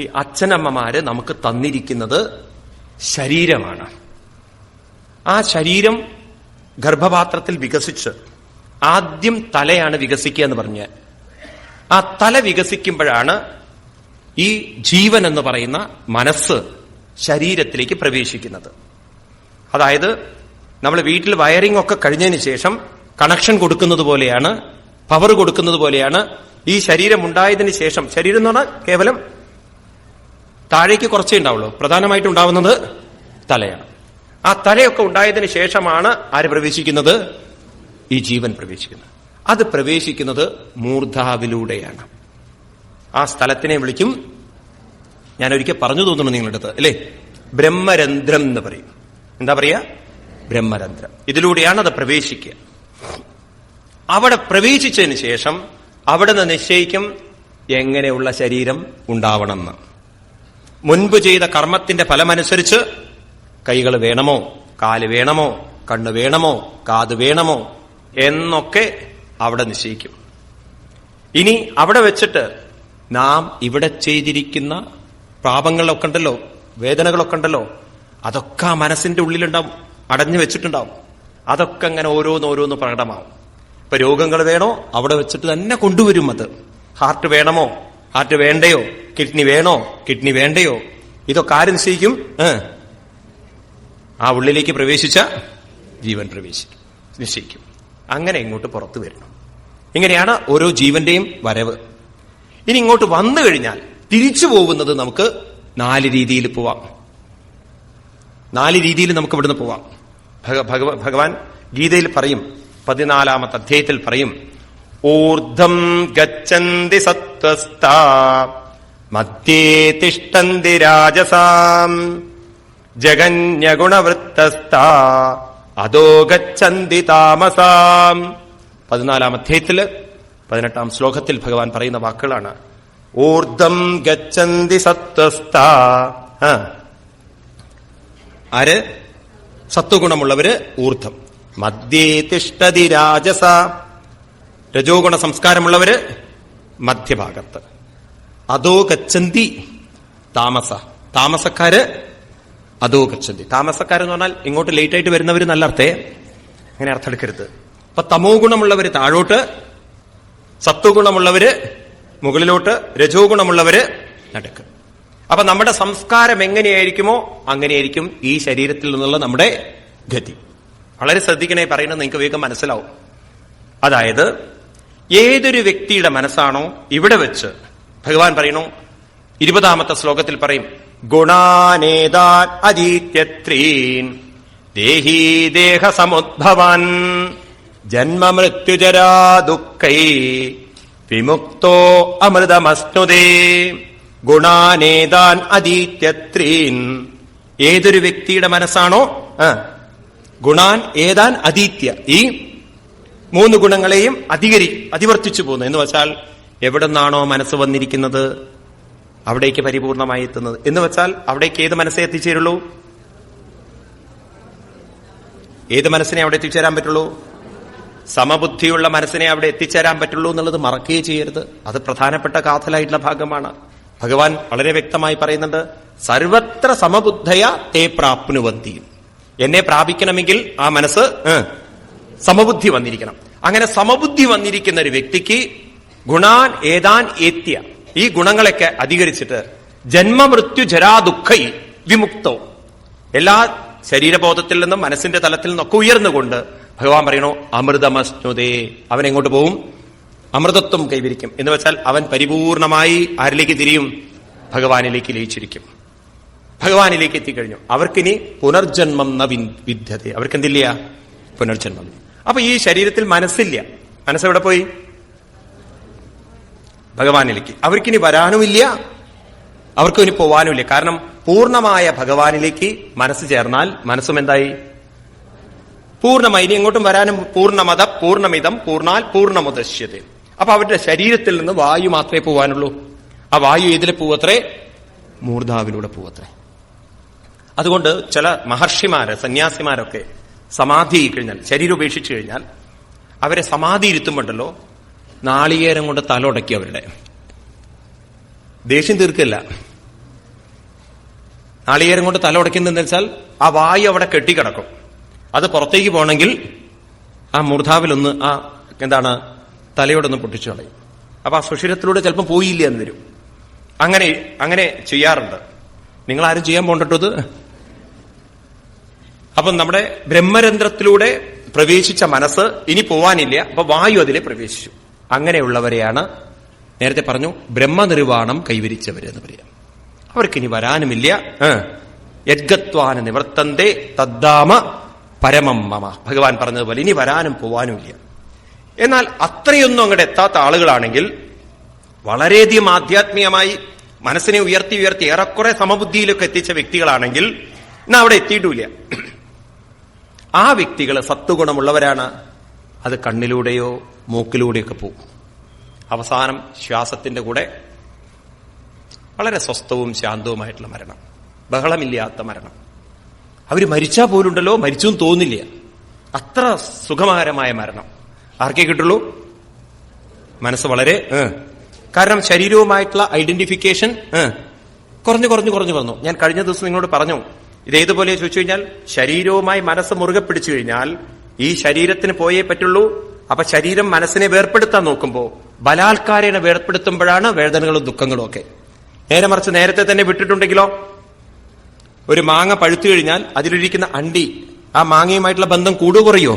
ഈ അച്ഛനമ്മമാര് നമുക്ക് തന്നിരിക്കുന്നത് ശരീരമാണ്. ആ ശരീരം ഗർഭപാത്രത്തിൽ വികസിച്ച് ആദ്യം തലയാണ് വികസിക്കുക എന്ന് പറഞ്ഞ് ആ തല വികസിക്കുമ്പോഴാണ് ഈ ജീവൻ എന്ന് പറയുന്ന മനസ്സ് ശരീരത്തിലേക്ക് പ്രവേശിക്കുന്നത്. അതായത് നമ്മൾ വീട്ടിൽ വയറിംഗ് ഒക്കെ കഴിഞ്ഞതിന് ശേഷം കണക്ഷൻ കൊടുക്കുന്നത് പോലെയാണ് പവർ കൊടുക്കുന്നത് പോലെയാണ് ഈ ശരീരം ഉണ്ടായതിനു ശേഷം ശരീരം എന്ന് പറഞ്ഞാൽ കേവലം താഴേക്ക് കുറച്ചേ ഉണ്ടാവുള്ളൂ. പ്രധാനമായിട്ട് ഉണ്ടാവുന്നത് തലയാണ്. ആ തലയൊക്കെ ഉണ്ടായതിനു ശേഷമാണ് ആര് പ്രവേശിക്കുന്നത്? ഈ ജീവൻ പ്രവേശിക്കുന്നത്. അത് പ്രവേശിക്കുന്നത് മൂർധാവിലൂടെയാണ്. ആ സ്ഥലത്തിനെ വിളിക്കും. ഞാൻ ഒരിക്കൽ പറഞ്ഞു തോന്നുന്നു നിങ്ങളുടെ അടുത്ത് അല്ലേ? ബ്രഹ്മരന്ധ്രം എന്ന് പറയും. എന്താ പറയാ? ബ്രഹ്മരന്ധ്രം. ഇതിലൂടെയാണ് അത് പ്രവേശിക്കുക. അവിടെ പ്രവേശിച്ചതിന് ശേഷം അവിടെ നിന്ന് നിശ്ചയിക്കും എങ്ങനെയുള്ള ശരീരം ഉണ്ടാവണമെന്ന്. മുൻപ് ചെയ്ത കർമ്മത്തിന്റെ ഫലമനുസരിച്ച് കൈകൾ വേണമോ കാൽ വേണമോ കണ്ണ് വേണമോ കാത് വേണമോ എന്നൊക്കെ അവിടെ നിശ്ചയിക്കും. ഇനി അവിടെ വെച്ചിട്ട് നാം ഇവിടെ ചെയ്തിരിക്കുന്ന പാപങ്ങളൊക്കെ ഉണ്ടല്ലോ വേദനകളൊക്കെ ഉണ്ടല്ലോ അതൊക്കെ ആ മനസ്സിന്റെ ഉള്ളിലുണ്ടാവും അടഞ്ഞു വെച്ചിട്ടുണ്ടാവും. അതൊക്കെ അങ്ങനെ ഓരോന്നോരോന്ന് പ്രകടമാവും. ഇപ്പൊ രോഗങ്ങൾ വേണോ അവിടെ വെച്ചിട്ട് തന്നെ കൊണ്ടുവരും അത്. ഹാർട്ട് വേണമോ ഹാർട്ട് വേണ്ടയോ? കിഡ്നി വേണോ? കിഡ്നി വേണ്ടയോ? ഇതൊക്കെ ആര് നിശ്ചയിക്കും? ആ ഉള്ളിലേക്ക് പ്രവേശിച്ച ജീവൻ പ്രവേശിക്കും. നിശ്ചയിക്കും. അങ്ങനെ ഇങ്ങോട്ട് പുറത്തു വരണം. ഇങ്ങനെയാണ് ഓരോ ജീവന്റെയും വരവ്. ഇനി ഇങ്ങോട്ട് വന്നു കഴിഞ്ഞാൽ തിരിച്ചു പോകുന്നത് നമുക്ക് നാല് രീതിയിൽ പോവാം. നാല് രീതിയിൽ നമുക്ക് ഇവിടുന്ന് പോവാം. ഭഗവാൻ ഗീതയിൽ പറയും പതിനാലാമത്തെ അധ്യായത്തിൽ പറയും ഊർധം ഗച്ഛന്തി സത്വസ്ഥ. മധ്യേ തിഷ്ടന്തി രാജസാം. ജഗന്യഗുണവൃത്തസ്ഥ. അതോ ഗച്ഛന്തി താമസാം. പതിനാലാം അധ്യായത്തിൽ പതിനെട്ടാം ശ്ലോകത്തിൽ ഭഗവാൻ പറയുന്ന വാക്കുകളാണ്. ഊർധം ഗച്ഛന്തി സത്വസ്ഥ. ആര്? സത്വഗുണമുള്ളവര് ഊർധം. മധ്യേ തിഷ്ടതി രാജസ. രജോ ഗുണ സംസ്കാരമുള്ളവര് മധ്യഭാഗത്ത്. അതോ ഗച്ഛന്തി താമസ. താമസക്കാര് അതോ ഗച്ഛന്തി. താമസക്കാരെന്ന് പറഞ്ഞാൽ ഇങ്ങോട്ട് ലേറ്റ് ആയിട്ട് വരുന്നവര് നല്ല അർത്ഥേ. അങ്ങനെ അർത്ഥം എടുക്കരുത് അപ്പൊ തമോ ഗുണമുള്ളവര് താഴോട്ട് സത്വഗുണമുള്ളവര് മുകളിലോട്ട് രജോ ഗുണമുള്ളവര് നടക്കും. അപ്പൊ നമ്മുടെ സംസ്കാരം എങ്ങനെയായിരിക്കുമോ അങ്ങനെയായിരിക്കും ഈ ശരീരത്തിൽ നിന്നുള്ള നമ്മുടെ ഗതി. വളരെ ശ്രദ്ധിക്കണേ പറയുന്നത് നിങ്ങൾക്ക് വേഗം മനസ്സിലാവും. അതായത് ഏതൊരു വ്യക്തിയുടെ മനസ്സാണോ ഇവിടെ വെച്ച് ഭഗവാൻ പറയണു ഇരുപതാമത്തെ ശ്ലോകത്തിൽ പറയും ഗുണാനേതാൻ അതീത്യത്രീൻ ദേഹീ ദേഹ സമുദ്ഭവാൻ ജന്മമൃത്യുജരാ ദുഃഖൈ വിമുക്തോ അമൃതമസ്നുതേ ഗുണാനേതാൻ അതീത്യത്രീൻ. ഏതൊരു വ്യക്തിയുടെ മനസ്സാണോ ഗുണാൻ ഏതാൻ അതീത്യ. ഈ മൂന്ന് ഗുണങ്ങളെയും അധികരി അതിവർത്തിച്ചു പോകുന്നു എന്ന് വെച്ചാൽ എവിടെ നിന്നാണോ മനസ്സ് വന്നിരിക്കുന്നത് അവിടേക്ക് പരിപൂർണമായി എത്തുന്നത്. എന്ന് വെച്ചാൽ അവിടേക്ക് ഏത് മനസ്സേ എത്തിച്ചേരുള്ളൂ? ഏത് മനസ്സിനെ അവിടെ എത്തിച്ചേരാൻ പറ്റുള്ളൂ? സമബുദ്ധിയുള്ള മനസ്സിനെ അവിടെ എത്തിച്ചേരാൻ പറ്റുള്ളൂ എന്നുള്ളത് മറക്കുകയും ചെയ്യരുത്. അത് പ്രധാനപ്പെട്ട കാഥലായിട്ടുള്ള ഭാഗമാണ്. ഭഗവാൻ വളരെ വ്യക്തമായി പറയുന്നുണ്ട് സർവത്ര സമബുദ്ധയ തേ പ്രാപ്നുവന്തി. എന്നെ പ്രാപിക്കണമെങ്കിൽ ആ മനസ്സ് സമബുദ്ധി വന്നിരിക്കണം. അങ്ങനെ സമബുദ്ധി വന്നിരിക്കുന്ന ഒരു വ്യക്തിക്ക് ഗുണാൻ ഏതാൻ ഏത്യ. ഈ ഗുണങ്ങളൊക്കെ അധികരിച്ചിട്ട് ജന്മമൃത്യു ജരാ ദുഃഖൈ വിമുക്തോ. എല്ലാ ശരീരബോധത്തിൽ നിന്നും മനസ്സിന്റെ തലത്തിൽ നിന്നൊക്കെ ഉയർന്നുകൊണ്ട് ഭഗവാൻ പറയണോ അമൃതമസ്നുതേ അവൻ എങ്ങോട്ട് പോവും? അമൃതത്വം കൈവരിക്കും. എന്ന് വെച്ചാൽ അവൻ പരിപൂർണമായി ആരിലേക്ക് തിരിയും? ഭഗവാനിലേക്ക് ലയിച്ചിരിക്കും. ഭഗവാനിലേക്ക് എത്തിക്കഴിഞ്ഞു. അവർക്കിനി പുനർജന്മം ന അവർക്ക് എന്തില്ല പുനർജന്മം. അപ്പൊ ഈ ശരീരത്തിൽ മനസ്സില്ല. മനസ്സെവിടെ പോയി? ഭഗവാനിലേക്ക്. അവർക്കിനി വരാനുമില്ല. അവർക്കും ഇനി പോവാനുമില്ല. കാരണം പൂർണമായ ഭഗവാനിലേക്ക് മനസ്സ് ചേർന്നാൽ മനസ്സും എന്തായി? പൂർണമായി ഇനി എങ്ങോട്ടും വരാനും പൂർണമത പൂർണമിതം പൂർണാൽ പൂർണമുദശ്യത അപ്പൊ അവരുടെ ശരീരത്തിൽ നിന്ന് വായു മാത്രമേ പോവാനുള്ളൂ. ആ വായു ഇതിലെ പോവത്രേ? മൂർധാവിലൂടെ പോവത്രേ. അതുകൊണ്ട് ചില മഹർഷിമാര് സന്യാസിമാരൊക്കെ സമാധി കഴിഞ്ഞാൽ ശരീരം ഉപേക്ഷിച്ചു കഴിഞ്ഞാൽ അവരെ സമാധി ഇരുത്തുമ്പോണ്ടല്ലോ നാളികേരം കൊണ്ട് തലൊടക്കി അവരുടെ. ദേഷ്യം തീർക്കില്ല. നാളികേരം കൊണ്ട് തല ഉടയ്ക്കുന്നതെന്ന് വെച്ചാൽ ആ വായു അവിടെ കെട്ടിക്കിടക്കും. അത് പുറത്തേക്ക് പോകണമെങ്കിൽ ആ മൂർധാവിലൊന്ന് ആ എന്താണ് തലയോടൊന്ന് പൊട്ടിച്ചു കളയും. അപ്പൊ ആ സുഷിരത്തിലൂടെ ചിലപ്പോൾ പോയില്ല എന്ന് വരും. അങ്ങനെ അങ്ങനെ ചെയ്യാറുണ്ട്. നിങ്ങൾ ആരും ചെയ്യാൻ പോകണ്ടത് അപ്പം നമ്മുടെ ബ്രഹ്മരന്ധ്രത്തിലൂടെ പ്രവേശിച്ച മനസ്സ് ഇനി പോവാനില്ല. അപ്പൊ വായു അതിലെ പ്രവേശിച്ചു. അങ്ങനെയുള്ളവരെയാണ് നേരത്തെ പറഞ്ഞു ബ്രഹ്മനിർവാണം കൈവരിച്ചവരെന്ന് പറയാം. അവർക്കിനി വരാനുമില്ല. യദ്ഗത്വാന നിവർത്തന്തേ തദ്ദാമ പരമം മമ. ഭഗവാൻ പറഞ്ഞതുപോലെ ഇനി വരാനും പോവാനുമില്ല. എന്നാൽ അത്രയൊന്നും അങ്ങോട്ട് എത്താത്ത ആളുകളാണെങ്കിൽ വളരെയധികം ആധ്യാത്മികമായി മനസ്സിനെ ഉയർത്തി ഉയർത്തി ഏറെക്കുറെ സമബുദ്ധിയിലൊക്കെ എത്തിച്ച വ്യക്തികളാണെങ്കിൽ എന്നാ അവിടെ എത്തിയിട്ടില്ല. ആ വ്യക്തികൾ സത്വഗുണമുള്ളവരാണ്. അത് കണ്ണിലൂടെയോ മൂക്കിലൂടെയൊക്കെ പോവും അവസാനം ശ്വാസത്തിന്റെ കൂടെ വളരെ സ്വസ്ഥവും ശാന്തവുമായിട്ടുള്ള മരണം. ബഹളമില്ലാത്ത മരണം. അവർ മരിച്ചാൽ പോലുണ്ടല്ലോ മരിച്ചു തോന്നില്ല. അത്ര സുഖകരമായ മരണം. ആർക്കേ കിട്ടുള്ളൂ? മനസ്സ് വളരെ. കാരണം ശരീരവുമായിട്ടുള്ള ഐഡന്റിഫിക്കേഷൻ കുറഞ്ഞു കുറഞ്ഞു കുറഞ്ഞു വന്നു. ഞാൻ കഴിഞ്ഞ ദിവസം നിങ്ങളോട് പറഞ്ഞു ഇത് ഏതുപോലെ ചോദിച്ചു കഴിഞ്ഞാൽ ശരീരവുമായി മനസ്സ് മുറുകെ പിടിച്ചു കഴിഞ്ഞാൽ ഈ ശരീരത്തിന് പോയേ പറ്റുള്ളൂ. അപ്പൊ ശരീരം മനസ്സിനെ വേർപ്പെടുത്താൻ നോക്കുമ്പോൾ ബലാത്കാരേണ വേർപ്പെടുത്തുമ്പോഴാണ് വേദനകളും ദുഃഖങ്ങളും ഒക്കെ. നേരെ മറിച്ച് നേരത്തെ തന്നെ വിട്ടിട്ടുണ്ടെങ്കിലോ? ഒരു മാങ്ങ പഴുത്തു കഴിഞ്ഞാൽ അതിലിരിക്കുന്ന അണ്ടി ആ മാങ്ങയുമായിട്ടുള്ള ബന്ധം കൂടു കുറയോ?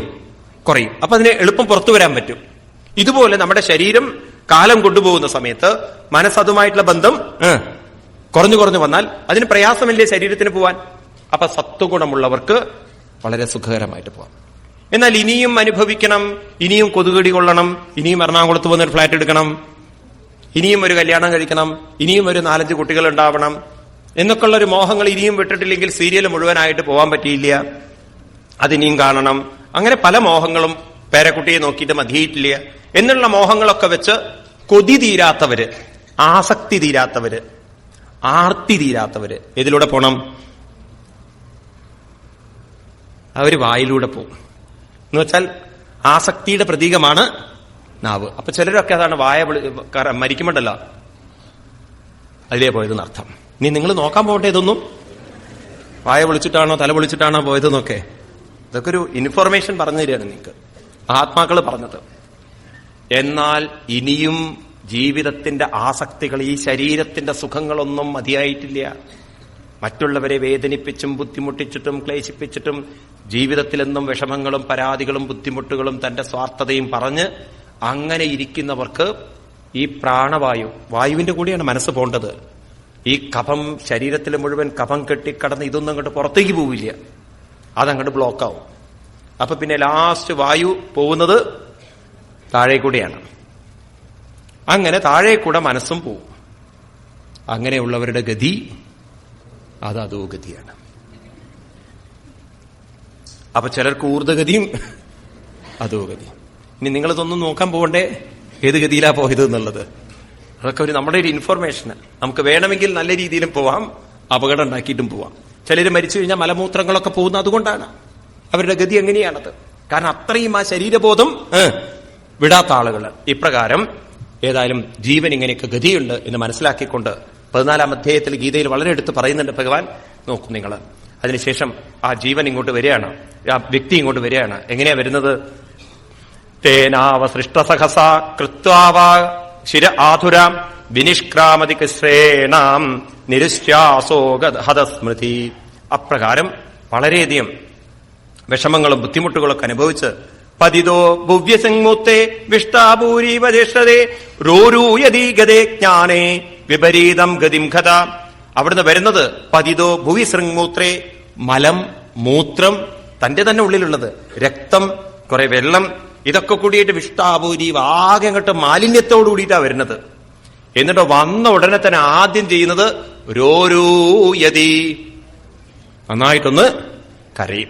കുറയും. അപ്പൊ അതിനെ എളുപ്പം പുറത്തു വരാൻ പറ്റും. ഇതുപോലെ നമ്മുടെ ശരീരം കാലം കൊണ്ടുപോകുന്ന സമയത്ത് മനസ്സതുമായിട്ടുള്ള ബന്ധം കുറഞ്ഞു കുറഞ്ഞു വന്നാൽ അതിന് പ്രയാസമില്ലേ ശരീരത്തിന് പോവാൻ? അപ്പൊ സത്വഗുണമുള്ളവർക്ക് വളരെ സുഖകരമായിട്ട് പോവാം. എന്നാൽ ഇനിയും അനുഭവിക്കണം ഇനിയും കൊതുകടി കൊള്ളണം ഇനിയും എറണാകുളത്ത് ഒരു ഫ്ലാറ്റ് എടുക്കണം ഇനിയും ഒരു കല്യാണം കഴിക്കണം ഇനിയും ഒരു നാലഞ്ച് കുട്ടികൾ ഉണ്ടാവണം എന്നൊക്കെയുള്ള ഒരു മോഹങ്ങൾ ഇനിയും വിട്ടിട്ടില്ലെങ്കിൽ സീരിയൽ മുഴുവനായിട്ട് പോകാൻ പറ്റിയില്ല. അതിനിയും കാണണം. അങ്ങനെ പല മോഹങ്ങളും പേരക്കുട്ടിയെ നോക്കിയിട്ട് മതിയിട്ടില്ല എന്നുള്ള മോഹങ്ങളൊക്കെ വെച്ച് കൊതി തീരാത്തവര് ആസക്തി തീരാത്തവര് ആർത്തി തീരാത്തവര് ഇതിലൂടെ പോണം? അവർ വായിലൂടെ പോകും. എന്ന് വെച്ചാൽ ആസക്തിയുടെ പ്രതീകമാണ് നാവ്. അപ്പൊ ചിലരൊക്കെ അതാണ് വായ മരിക്കുമ്പോണ്ടല്ല. അതിലേ പോയതെന്ന് അർത്ഥം. നിങ്ങൾ നോക്കാൻ പോകട്ടെ ഇതൊന്നും? വായ വിളിച്ചിട്ടാണോ തല വിളിച്ചിട്ടാണോ പോയതെന്നൊക്കെ? ഇതൊക്കെ ഒരു ഇൻഫർമേഷൻ പറഞ്ഞു തരികയാണ് നിങ്ങൾക്ക്. ആത്മാക്കൾ പറഞ്ഞത്. എന്നാൽ ഇനിയും ജീവിതത്തിന്റെ ആസക്തികൾ ഈ ശരീരത്തിന്റെ സുഖങ്ങളൊന്നും മതിയായിട്ടില്ല. മറ്റുള്ളവരെ വേദനിപ്പിച്ചും ബുദ്ധിമുട്ടിച്ചിട്ടും ക്ലേശിപ്പിച്ചിട്ടും ജീവിതത്തിലെന്നും വിഷമങ്ങളും പരാതികളും ബുദ്ധിമുട്ടുകളും തന്റെ സ്വാർത്ഥതയും പറഞ്ഞ് അങ്ങനെ ഇരിക്കുന്നവർക്ക് ഈ പ്രാണവായു വായുവിന്റെ കൂടിയാണ് മനസ്സ് പോണ്ടത്. ഈ കഫം ശരീരത്തിൽ മുഴുവൻ കഫം കെട്ടിക്കടന്ന് ഇതൊന്നും അങ്ങോട്ട് പുറത്തേക്ക് പോവില്ല. അതങ്ങോട്ട് ബ്ലോക്കാവും. അപ്പൊ പിന്നെ ലാസ്റ്റ് വായു പോകുന്നത് താഴെ കൂടെയാണ് അങ്ങനെ താഴെ കൂടെ മനസ്സും പോവും. അങ്ങനെയുള്ളവരുടെ ഗതി അത് അതോ ഗതിയാണ് അപ്പൊ ചിലർക്ക് ഊർദ്ധഗതിയും അതോ ഗതി ഇനി നിങ്ങളിതൊന്നും നോക്കാൻ പോകണ്ടേ? ഏത് ഗതിയിലാ പോയത് എന്നുള്ളത്. അതൊക്കെ ഒരു നമ്മുടെ ഒരു ഇൻഫർമേഷന് നമുക്ക് വേണമെങ്കിൽ നല്ല രീതിയിലും പോവാം അപകടം ഉണ്ടാക്കിയിട്ടും പോവാം. ചിലർ മരിച്ചു കഴിഞ്ഞാൽ മലമൂത്രങ്ങളൊക്കെ പോകുന്ന അതുകൊണ്ടാണ്. അവരുടെ ഗതി എങ്ങനെയാണത്? കാരണം അത്രയും ആ ശരീരബോധം വിടാത്ത ആളുകൾ ഇപ്രകാരം ഏതായാലും ജീവൻ ഇങ്ങനെയൊക്കെ ഗതിയുണ്ട് എന്ന് മനസ്സിലാക്കിക്കൊണ്ട് പതിനാലാം അധ്യായത്തിൽ ഗീതയിൽ വളരെ എടുത്ത് പറയുന്നുണ്ട് ഭഗവാൻ. നോക്കും നിങ്ങൾ. അതിനുശേഷം ആ ജീവൻ ഇങ്ങോട്ട് വരികയാണ്. ആ വ്യക്തി ഇങ്ങോട്ട് വരികയാണ്. എങ്ങനെയാ വരുന്നത്? തേനാവസൃഷ്ടസഹസ കൃത്വാവാ ശിര ആധുരാം വിനിഷ്ക്രാമതി കൃശ്രേണാം നിരുശ്വാസോഗതസ്മൃതി അപ്രകാരം വളരെയധികം വിഷമങ്ങളും ബുദ്ധിമുട്ടുകളൊക്കെ അനുഭവിച്ച് പതിതോ വിഷ്ടാഭൂരീവതിഷ്ഠതേ റോരൂയതീ ഗതേ ജ്ഞാനേ വിപരീതം ഗതിം കഥ അവിടുന്ന് വരുന്നത് പതിതോ ഭുവി ശൃംഗൂത്രേ മലം മൂത്രം തന്റെ തന്നെ ഉള്ളിലുള്ളത് രക്തം കുറെ വെള്ളം ഇതൊക്കെ കൂടിയിട്ട് വിഷ്ടാപൂരി ആകെ അങ്ങോട്ട് മാലിന്യത്തോടു കൂടിയിട്ടാ വരുന്നത്. എന്നിട്ട് വന്ന ഉടനെ തന്നെ ആദ്യം ചെയ്യുന്നത് രോരൂയതി നന്നായിട്ടൊന്ന് കരയും.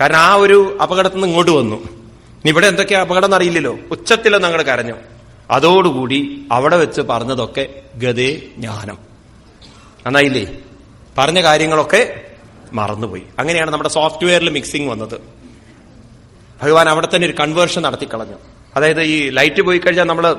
കാരണം ആ ഒരു അപകടത്തിൽ നിന്ന് ഇങ്ങോട്ട് വന്നു. ഇവിടെ എന്തൊക്കെയാ അപകടം എന്നറിയില്ലല്ലോ. ഉച്ചത്തിലൊന്നും അങ്ങോട്ട് കരഞ്ഞു. അതോടുകൂടി അവിടെ വെച്ച് പറഞ്ഞതൊക്കെ ഗതേ ജ്ഞാനം. നന്നായില്ലേ? പറഞ്ഞ കാര്യങ്ങളൊക്കെ മറന്നുപോയി. അങ്ങനെയാണ് നമ്മുടെ സോഫ്റ്റ്വെയറിൽ മിക്സിംഗ് വന്നത്. ഭഗവാൻ അവിടെ തന്നെ ഒരു കൺവേർഷൻ നടത്തിക്കളഞ്ഞു അതായത് ഈ ലൈറ്റ് പോയി കഴിഞ്ഞാൽ നമ്മൾ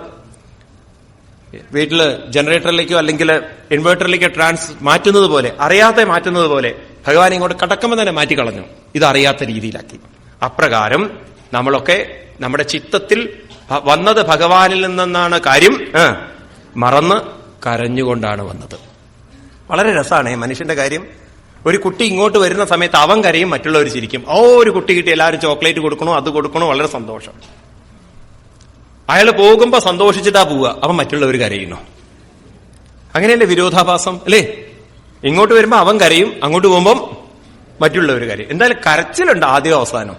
വീട്ടിൽ ജനറേറ്ററിലേക്കോ അല്ലെങ്കിൽ ഇൻവേർട്ടറിലേക്കോ ട്രാൻസ് മാറ്റുന്നത് പോലെ അറിയാതെ മാറ്റുന്നത് പോലെ ഭഗവാൻ ഇങ്ങോട്ട് കടക്കുമ്പോൾ തന്നെ മാറ്റിക്കളഞ്ഞു ഇത് അറിയാത്ത രീതിയിലാക്കി. അപ്രകാരം നമ്മളൊക്കെ നമ്മുടെ ചിത്തത്തിൽ വന്നത് ഭഗവാനിൽ നിന്നെന്നാണ് കാര്യം. മറന്ന് കരഞ്ഞുകൊണ്ടാണ് വന്നത്. വളരെ രസമാണ് മനുഷ്യന്റെ കാര്യം. ഒരു കുട്ടി ഇങ്ങോട്ട് വരുന്ന സമയത്ത് അവൻ കരയും മറ്റുള്ളവർ ചിരിക്കും. ഓ ഒരു കുട്ടി കിട്ടി എല്ലാവരും ചോക്ലേറ്റ് കൊടുക്കണോ അത് കൊടുക്കണോ വളരെ സന്തോഷം. അയാൾ പോകുമ്പോ സന്തോഷിച്ചിട്ടാ പോവുക അവൻ മറ്റുള്ളവർ കരയുന്നു. അങ്ങനെയല്ലേ വിരോധാഭാസം അല്ലേ? ഇങ്ങോട്ട് വരുമ്പോ അവൻ കരയും അങ്ങോട്ട് പോകുമ്പം മറ്റുള്ളവർ കരയും. എന്തായാലും കരച്ചിലുണ്ട് ആദ്യം അവസാനം.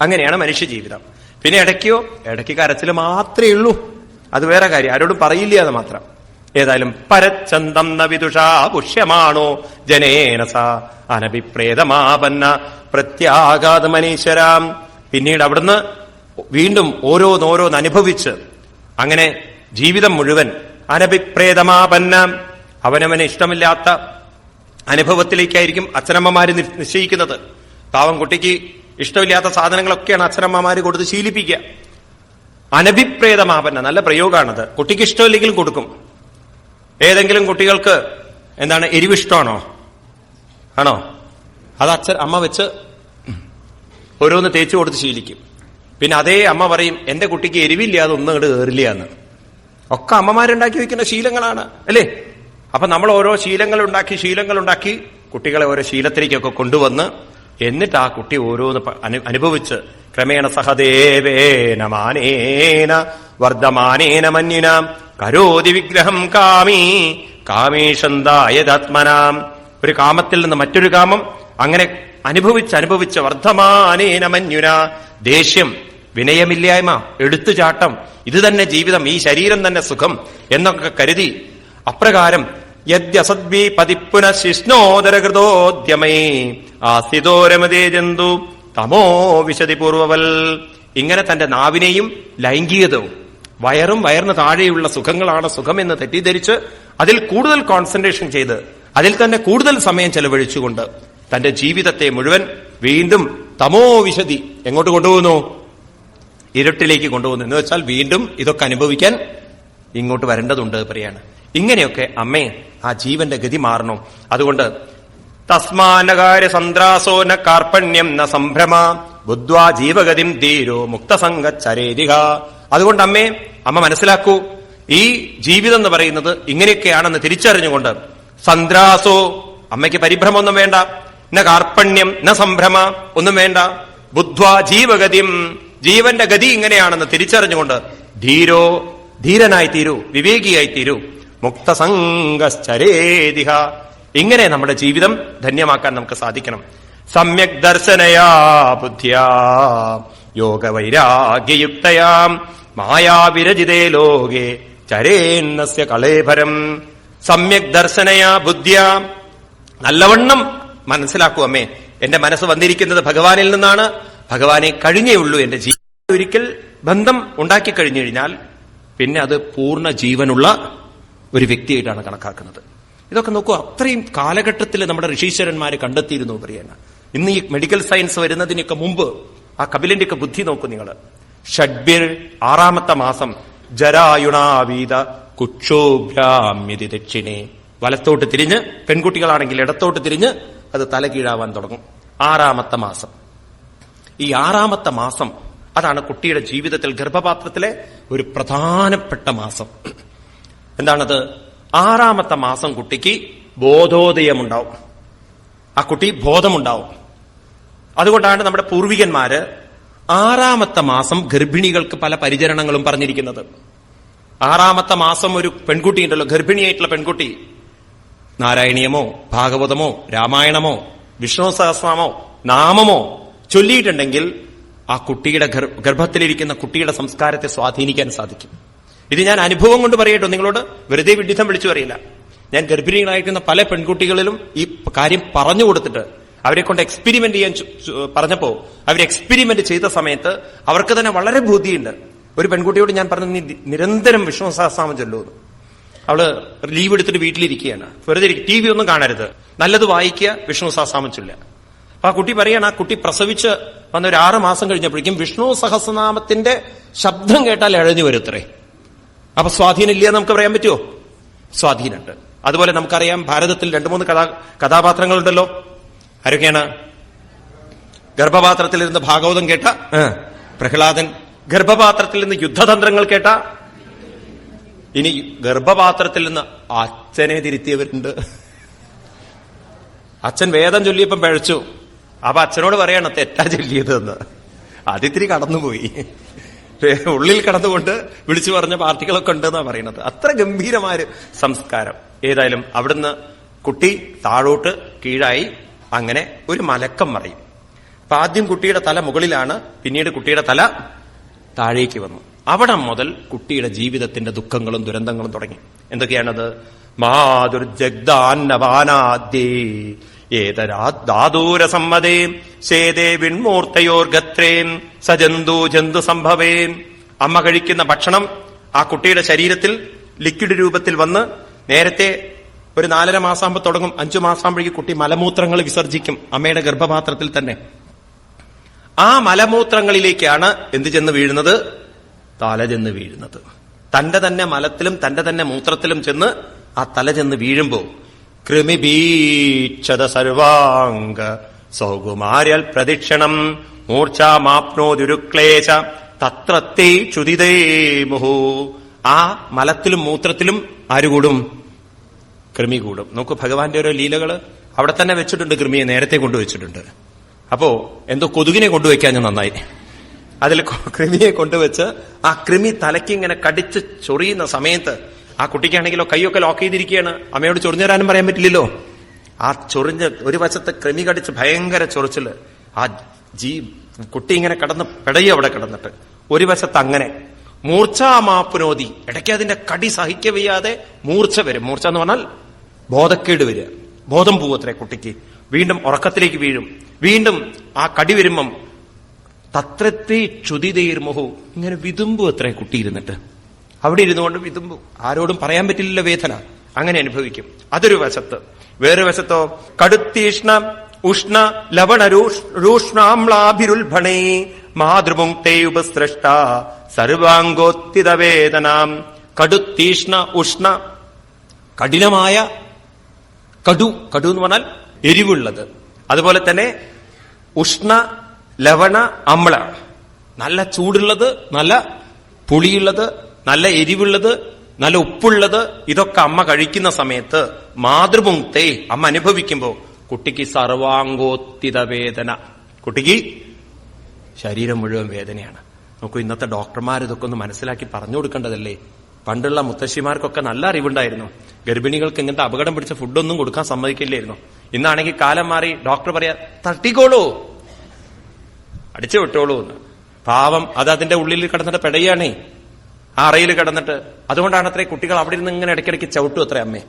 അങ്ങനെയാണ് മനുഷ്യ ജീവിതം. പിന്നെ ഇടയ്ക്കോ? ഇടയ്ക്ക് കരച്ചിൽ മാത്രമേ ഉള്ളൂ. അത് വേറെ കാര്യം. ആരോടും പറയില്ല അത് മാത്രം. ഏതായാലും പരച്ചന്തം ന വിദുഷാ പുഷ്യമാണോ? ജനേനസ അനഭിപ്രേതമാപന്ന പ്രത്യാഘാത മനീശ്വരാം പിന്നീട് അവിടുന്ന് വീണ്ടും ഓരോന്നോരോന്ന് അനുഭവിച്ച് അങ്ങനെ ജീവിതം മുഴുവൻ അനഭിപ്രേതമാപന്ന അവനവന് ഇഷ്ടമില്ലാത്ത അനുഭവത്തിലേക്കായിരിക്കും അച്ഛനമ്മമാര് നിശ്ചയിക്കുന്നത്. പാവം കുട്ടിക്ക് ഇഷ്ടമില്ലാത്ത സാധനങ്ങളൊക്കെയാണ് അച്ഛനമ്മമാര് കൊടുത്ത് ശീലിപ്പിക്കുക. അനഭിപ്രേതമാപന്ന നല്ല പ്രയോഗമാണത് കുട്ടിക്ക് ഇഷ്ടമില്ലെങ്കിലും കൊടുക്കും. ഏതെങ്കിലും കുട്ടികൾക്ക് എന്താണ് എരിവിഷ്ടമാണോ? ആണോ? അത് അച്ഛൻ അമ്മ വെച്ച് ഓരോന്ന് തേച്ചു കൊടുത്ത് ശീലിക്കും. പിന്നെ അതേ അമ്മ പറയും എന്റെ കുട്ടിക്ക് എരിവില്ല അതൊന്നും അങ്ങോട്ട് കയറില്ല എന്ന്. ഒക്കെ അമ്മമാരുണ്ടാക്കി വെക്കുന്ന ശീലങ്ങളാണ് അല്ലേ? അപ്പൊ നമ്മൾ ഓരോ ശീലങ്ങൾ ഉണ്ടാക്കി ശീലങ്ങൾ ഉണ്ടാക്കി കുട്ടികളെ ഓരോ ശീലത്തിലേക്കൊക്കെ കൊണ്ടുവന്ന് എന്നിട്ട് ആ കുട്ടി ഓരോന്ന് അനുഭവിച്ച് ക്രമേണ സഹദേവേന മാനേന വർദ്ധമാനേന മന്യനാം കരോതി വിഗ്രഹം കാമീ കാമേഷന്തായതാത്മനാം ഒരു കാമത്തിൽ നിന്ന് മറ്റൊരു കാമം അങ്ങനെ അനുഭവിച്ച് അനുഭവിച്ച് വർദ്ധമാനേന മന്യുന. ദേഷ്യം വിനയമില്ലായ്മ എടുത്തുചാട്ടം ഇത് തന്നെ ജീവിതം ഈ ശരീരം തന്നെ സുഖം എന്നൊക്കെ കരുതി അപ്രകാരം യദ്യസദ്വി പതിപ്പുന ശിഷ്ണോദരകൃതോദ്യമേ ആസ്ഥിതോരമതേ ജന്തു. തമോ വിശതി പൂർവവൽ ഇങ്ങനെ തന്റെ നാവിനെയും ലൈംഗികതവും വയറും വയറിന് താഴെയുള്ള സുഖങ്ങളാണ് സുഖമെന്ന് തെറ്റിദ്ധരിച്ച് അതിൽ കൂടുതൽ കോൺസെൻട്രേഷൻ ചെയ്ത് അതിൽ തന്നെ കൂടുതൽ സമയം ചെലവഴിച്ചുകൊണ്ട് തന്റെ ജീവിതത്തെ മുഴുവൻ വീണ്ടും തമോ വിശതി എങ്ങോട്ട് കൊണ്ടുപോകുന്നു? ഇരുട്ടിലേക്ക് കൊണ്ടുപോകുന്നു. എന്ന് വെച്ചാൽ വീണ്ടും ഇതൊക്കെ അനുഭവിക്കാൻ ഇങ്ങോട്ട് വരേണ്ടതുണ്ട് പറയാണ്. ഇങ്ങനെയൊക്കെ അമ്മേ ആ ജീവന്റെ ഗതി മാറണം. അതുകൊണ്ട് തസ്മാനകാര്യ സന്ത്രാസോ ന കാർപ്പണ്യം ന സംഭ്രമ ബുദ്ധ്വാ ജീവഗതിം ധീരോ മുക്തസംഗച്ചരേരിക അതുകൊണ്ട് അമ്മേ അമ്മ മനസ്സിലാക്കൂ ഈ ജീവിതം എന്ന് പറയുന്നത് ഇങ്ങനെയൊക്കെയാണെന്ന് തിരിച്ചറിഞ്ഞുകൊണ്ട് സന്ത്രാസോ അമ്മയ്ക്ക് പരിഭ്രമൊന്നും വേണ്ട ന കാർപ്പണ്യം ന സംഭ്രമ ഒന്നും വേണ്ട ബുദ്ധ്വാ ജീവഗതിം ജീവന്റെ ഗതി ഇങ്ങനെയാണെന്ന് തിരിച്ചറിഞ്ഞുകൊണ്ട് ധീരോ ധീരനായി തീരൂ വിവേകിയായി തീരൂ മുക്തസംഗശ്ചരേതിഹ. ഇങ്ങനെ നമ്മുടെ ജീവിതം ധന്യമാക്കാൻ നമുക്ക് സാധിക്കണം. സമ്യക് ദർശനയാ ബുദ്ധ്യാ. യോഗവൈരാഗ്യയുക്തയാം. മായാവിരചിതേ ലോകേ. ചരേന്നസ്യ കളേഭരം. സമ്യക് ദർശനയാ ബുദ്ധിയാ. നല്ലവണ്ണം മനസ്സിലാക്കൂ അമ്മേ. എന്റെ മനസ്സ് വന്നിരിക്കുന്നത് ഭഗവാനിൽ നിന്നാണ്. ഭഗവാനെ കഴിഞ്ഞേ ഉള്ളൂ എന്റെ ജീവിതം. ഒരിക്കൽ ബന്ധം ഉണ്ടാക്കി കഴിഞ്ഞു കഴിഞ്ഞാൽ പിന്നെ അത് പൂർണ ജീവനുള്ള ഒരു വ്യക്തിയായിട്ടാണ് കണക്കാക്കുന്നത്. ഇതൊക്കെ നോക്കൂ അത്രയും കാലഘട്ടത്തിൽ നമ്മുടെ ഋഷീശ്വരന്മാരെ കണ്ടെത്തിയിരുന്നു പറയാണ് ഇന്ന് ഈ മെഡിക്കൽ സയൻസ് വരുന്നതിനൊക്കെ മുമ്പ് ആ കപിലിന്റെ ഒക്കെ ബുദ്ധി നോക്കൂ നിങ്ങൾ ഷഡ്ബിർ ആറാമത്തെ മാസം ജരായുണാവീത കുക്ഷോഭ്യാമ്യതി ദക്ഷിണേ. വലത്തോട്ട് തിരിഞ്ഞ് പെൺകുട്ടികളാണെങ്കിൽ ഇടത്തോട്ട് തിരിഞ്ഞ് അത് തല കീഴാവാൻ തുടങ്ങും. ആറാമത്തെ മാസം. ഈ ആറാമത്തെ മാസം അതാണ് കുട്ടിയുടെ ജീവിതത്തിൽ ഗർഭപാത്രത്തിലെ ഒരു പ്രധാനപ്പെട്ട മാസം. എന്താണത്? ആറാമത്തെ മാസം കുട്ടിക്ക് ബോധോദയമുണ്ടാവും. ആ കുട്ടി ബോധമുണ്ടാവും. അതുകൊണ്ടാണ് നമ്മുടെ പൂർവികന്മാര് ആറാമത്തെ മാസം ഗർഭിണികൾക്ക് പല പരിചരണങ്ങളും പറഞ്ഞിരിക്കുന്നത്. ആറാമത്തെ മാസം ഒരു പെൺകുട്ടി ഉണ്ടല്ലോ ഗർഭിണിയായിട്ടുള്ള പെൺകുട്ടി. നാരായണീയമോ ഭാഗവതമോ രാമായണമോ വിഷ്ണു സഹസ്രാമോ നാമമോ ചൊല്ലിയിട്ടുണ്ടെങ്കിൽ ആ കുട്ടിയുടെ ഗർ- ഗർഭത്തിലിരിക്കുന്ന കുട്ടിയുടെ സംസ്കാരത്തെ സ്വാധീനിക്കാൻ സാധിക്കും. ഇത് ഞാൻ അനുഭവം കൊണ്ട് പറയട്ടോ നിങ്ങളോട് വെറുതെ വിഡിത്തം വിളിച്ചു പറയില്ല. ഞാൻ ഗർഭിണികളായിരിക്കുന്ന പല പെൺകുട്ടികളിലും ഈ കാര്യം പറഞ്ഞു കൊടുത്തിട്ട് അവരെ കൊണ്ട് എക്സ്പെരിമെന്റ് ചെയ്യാൻ പറഞ്ഞപ്പോ അവർ എക്സ്പെരിമെന്റ് ചെയ്ത സമയത്ത് അവർക്ക് തന്നെ വളരെ ബുദ്ധിയുണ്ട് ഒരു പെൺകുട്ടിയോട് ഞാൻ പറഞ്ഞു നീ നിരന്തരം വിഷ്ണു ചെല്ലുമെന്ന് ചൊല്ലുമെന്ന് അവൾ ലീവ് എടുത്തിട്ട് വീട്ടിലിരിക്കുകയാണ്. വെറുതെ ടി വി ഒന്നും കാണരുത്. നല്ലത് വായിക്കുക വിഷ്ണു സഹസ്രാമം ചൊല്ലുക. അപ്പൊ ആ കുട്ടി പറയാണ് ആ കുട്ടി പ്രസവിച്ച് വന്ന ഒരു ആറ് മാസം കഴിഞ്ഞപ്പോഴേക്കും വിഷ്ണു സഹസ്രനാമത്തിന്റെ ശബ്ദം കേട്ടാൽ എഴഞ്ഞു വരുത്രേ അപ്പൊ സ്വാധീനം ഇല്ല നമുക്ക് പറയാൻ പറ്റുമോ? സ്വാധീനമുണ്ട്. അതുപോലെ നമുക്കറിയാം ഭാരതത്തിൽ രണ്ടു മൂന്ന് കഥാ കഥാപാത്രങ്ങളുണ്ടല്ലോ. ആരൊക്കെയാണ്? ഗർഭപാത്രത്തിൽ ഇരുന്ന് ഭാഗവതം കേട്ട പ്രഹ്ലാദൻ. ഗർഭപാത്രത്തിൽ നിന്ന് യുദ്ധതന്ത്രങ്ങൾ കേട്ട ഇനി ഗർഭപാത്രത്തിൽ നിന്ന് അച്ഛനെ തിരുത്തിയവരുണ്ട്. അച്ഛൻ വേദം ചൊല്ലിയപ്പം പഴച്ചു. അപ്പൊ അച്ഛനോട് പറയണം തെറ്റാ ചൊല്ലിയത് എന്ന് അതിത്തിരി കടന്നുപോയി. ഉള്ളിൽ കടന്നുകൊണ്ട് വിളിച്ചു പറഞ്ഞ പാർട്ടികളൊക്കെ ഉണ്ടെന്നാണ് പറയുന്നത്. അത്ര ഗംഭീരമായ സംസ്കാരം. ഏതായാലും അവിടുന്ന് കുട്ടി താഴോട്ട് കീഴായി അങ്ങനെ ഒരു മലക്കം മറയും. അപ്പൊ ആദ്യം കുട്ടിയുടെ തല മുകളിലാണ് പിന്നീട് കുട്ടിയുടെ തല താഴേക്ക് വന്നു. അവിടെ മുതൽ കുട്ടിയുടെ ജീവിതത്തിന്റെ ദുഃഖങ്ങളും ദുരന്തങ്ങളും തുടങ്ങി. എന്തൊക്കെയാണത്? മാതുർജഗ്ദാന്നവാനാദ്യേ ഏതരാദൂര സമ്മതേ ശേതേ വിൺമൂർത്തയോർഗത്രേൻ സജന്തു ജന്തു സംഭവേ. അമ്മ കഴിക്കുന്ന ഭക്ഷണം ആ കുട്ടിയുടെ ശരീരത്തിൽ ലിക്വിഡ് രൂപത്തിൽ വന്ന് നേരത്തെ ഒരു നാലര മാസാകുമ്പോൾ തുടങ്ങും. അഞ്ചു മാസാകുമ്പോഴേക്ക് കുട്ടി മലമൂത്രങ്ങൾ വിസർജിക്കും. അമ്മയുടെ ഗർഭപാത്രത്തിൽ തന്നെ. ആ മലമൂത്രങ്ങളിലേക്കാണ് എന്ത് ചെന്ന് വീഴുന്നത്? തല ചെന്ന് വീഴുന്നത്. തന്റെ തന്നെ മലത്തിലും തന്റെ തന്നെ മൂത്രത്തിലും ചെന്ന് ആ തല ചെന്ന് വീഴുമ്പോ കൃമിബീക്ഷത സർവാംഗ സൗകുമാര്യൽ പ്രദക്ഷിണം മൂർച്ചാമാപ്നോദുരുക്ലേശ തത്രത്തെ ചുതിതേ മുഹു. ആ മലത്തിലും മൂത്രത്തിലും ആര് കൂടും കൃമി കൂടും നോക്കൂ ഭഗവാന്റെ ഓരോ ലീലകൾ അവിടെ തന്നെ വെച്ചിട്ടുണ്ട് കൃമിയെ നേരത്തെ കൊണ്ടുവച്ചിട്ടുണ്ട്. അപ്പോ എന്തോ കൊതുകിനെ കൊണ്ടുവയ്ക്കാൻ ഞാൻ നന്നായി. അതിൽ കൃമിയെ കൊണ്ടുവച്ച് ആ കൃമി തലയ്ക്ക് ഇങ്ങനെ കടിച്ച് ചൊറിയുന്ന സമയത്ത് ആ കുട്ടിക്കാണെങ്കിലോ കൈയൊക്കെ ലോക്ക് ചെയ്തിരിക്കുകയാണ്. അമ്മയോട് ചൊറിഞ്ഞു തരാനും പറയാൻ പറ്റില്ലല്ലോ. ആ ചൊറിഞ്ഞ് ഒരു വശത്ത് കൃമി കടിച്ച് ഭയങ്കര ചൊറിച്ചിൽ. ആ ജീ കുട്ടി ഇങ്ങനെ കിടന്ന് പിടയും അവിടെ കിടന്നിട്ട്. ഒരു വശത്ത് അങ്ങനെ. മൂർച്ഛാമാപ്പുനോതി ഇടയ്ക്ക് അതിന്റെ കടി സഹിക്കവയ്യാതെ മൂർച്ച വരും. മൂർച്ച എന്ന് പറഞ്ഞാൽ ബോധക്കേട് വരിക. ബോധം പോവത്രേ കുട്ടിക്ക്. വീണ്ടും ഉറക്കത്തിലേക്ക് വീഴും. വീണ്ടും ആ കടി വരുമ്പം തത്രത്തെ ക്ഷുതിതീർമുഹു. ഇങ്ങനെ വിതുമ്പു അത്രേ കുട്ടി ഇരുന്നിട്ട്. അവിടെ ഇരുന്നുകൊണ്ട് വിതുമ്പു ആരോടും പറയാൻ പറ്റില്ല വേദന. അങ്ങനെ അനുഭവിക്കും. അതൊരു വശത്ത്. വേറെ വശത്തോ കടുത്തീഷ്ണ ഉഷ്ണ ലവണ രൂഷ്ണാംളാഭിരുൽഭണേ മാതൃപുങ്ക്തേ ഉപസ്രഷ്ട സർവാംഗോത്തിത വേദനാം കടുത്തീഷ്ണ ഉഷ്ണ കഠിനമായ കടു കടു എന്ന് പറഞ്ഞാൽ എരിവുള്ളത്. അതുപോലെ തന്നെ ഉഷ്ണ ലവണ അമ്ല. നല്ല ചൂടുള്ളത് നല്ല പുളിയുള്ളത് നല്ല എരിവുള്ളത് നല്ല ഉപ്പുള്ളത് ഇതൊക്കെ അമ്മ കഴിക്കുന്ന സമയത്ത് മാതൃമുക്തേ അമ്മ അനുഭവിക്കുമ്പോൾ കുട്ടിക്ക് സർവാംഗോത്തിത വേദന കുട്ടിക്ക് ശരീരം മുഴുവൻ വേദനയാണ്. നോക്കൂ ഇന്നത്തെ ഡോക്ടർമാർ ഇതൊക്കെ ഒന്ന് മനസ്സിലാക്കി പറഞ്ഞു കൊടുക്കേണ്ടതല്ലേ? പണ്ടുള്ള മുത്തശ്ശിമാർക്കൊക്കെ നല്ല അറിവുണ്ടായിരുന്നു. ഗർഭിണികൾക്ക് ഇങ്ങനത്തെ അപകടം പിടിച്ച ഫുഡൊന്നും കൊടുക്കാൻ സമ്മതിക്കില്ലായിരുന്നു. ഇന്നാണെങ്കിൽ കാലം മാറി ഡോക്ടർ പറയാ തട്ടിക്കോളൂ. അടിച്ചു വിട്ടോളൂ എന്ന്. പാവം അത് അതിന്റെ ഉള്ളിൽ കിടന്നിട്ട് പെടയാണേ. ആ അറയിൽ കിടന്നിട്ട് അതുകൊണ്ടാണ് അത്രേ കുട്ടികൾ അവിടെ ഇരുന്ന് ഇങ്ങനെ ഇടയ്ക്കിടയ്ക്ക് ചവിട്ടു അത്രേ അമ്മേ.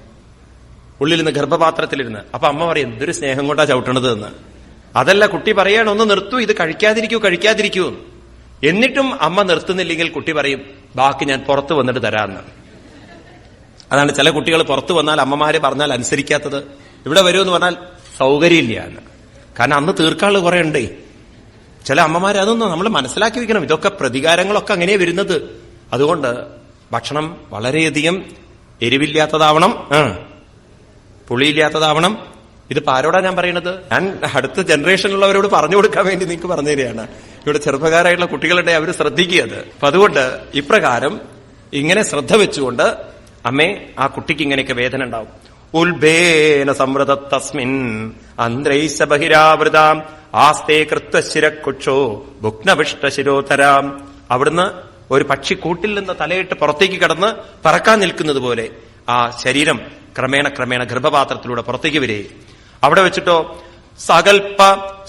ഉള്ളിലിരുന്ന് ഗർഭപാത്രത്തിലിരുന്ന്. അപ്പൊ അമ്മ പറയും എന്തൊരു സ്നേഹം കൊണ്ടാ ചവിട്ടണത് എന്ന്. അതല്ല കുട്ടി പറയാണ് ഒന്ന് നിർത്തൂ ഇത് കഴിക്കാതിരിക്കൂ കഴിക്കാതിരിക്കൂ എന്നിട്ടും അമ്മ നിർത്തുന്നില്ലെങ്കിൽ കുട്ടി പറയും ബാക്കി ഞാൻ പുറത്ത് വന്നിട്ട് തരാമെന്ന്. അതാണ് ചില കുട്ടികൾ പുറത്തു വന്നാൽ അമ്മമാര് പറഞ്ഞാൽ അനുസരിക്കാത്തത്. ഇവിടെ വരുമെന്ന് പറഞ്ഞാൽ സൗകര്യമില്ല എന്ന്. കാരണം അന്ന് തീർക്കാൾ കുറെ ഉണ്ടേ. ചില അമ്മമാർ അതൊന്നും നമ്മൾ മനസ്സിലാക്കി വെക്കണം. ഇതൊക്കെ പ്രതികാരങ്ങളൊക്കെ അങ്ങനെ വരുന്നത്. അതുകൊണ്ട് ഭക്ഷണം വളരെയധികം എരിവില്ലാത്തതാവണം പുളിയില്ലാത്തതാവണം. ഇതിപ്പോ ആരോടാ ഞാൻ പറയുന്നത്? ഞാൻ അടുത്ത ജനറേഷനിലുള്ളവരോട് പറഞ്ഞു കൊടുക്കാൻ വേണ്ടി നിങ്ങൾക്ക് പറഞ്ഞു തരികയാണ് ഇവിടെ ചെറുപ്പക്കാരായിട്ടുള്ള കുട്ടികളുടെ അവർ ശ്രദ്ധിക്കുക അത്. അപ്പൊ അതുകൊണ്ട് ഇപ്രകാരം ഇങ്ങനെ ശ്രദ്ധ വെച്ചുകൊണ്ട് അമ്മേ ആ കുട്ടിക്ക് ഇങ്ങനെയൊക്കെ വേദന ഉണ്ടാവും. ഉൽബേന സംവൃത തസ്മിൻ അന്ത്രൈസ ബഹിരാവൃതാം ആസ്തേ കൃത്വശിരക്കുക്ഷോ ഭുഗ്നവിഷ്ട ശിരോധരാം. അവിടുന്ന് ഒരു പക്ഷി കൂട്ടിൽ നിന്ന് തലയിട്ട് പുറത്തേക്ക് കടന്ന് പറക്കാൻ നിൽക്കുന്നത് പോലെ ആ ശരീരം ക്രമേണ ക്രമേണ ഗർഭപാത്രത്തിലൂടെ പുറത്തേക്ക് വരെ അവിടെ വെച്ചിട്ടോ സകൽപ്പ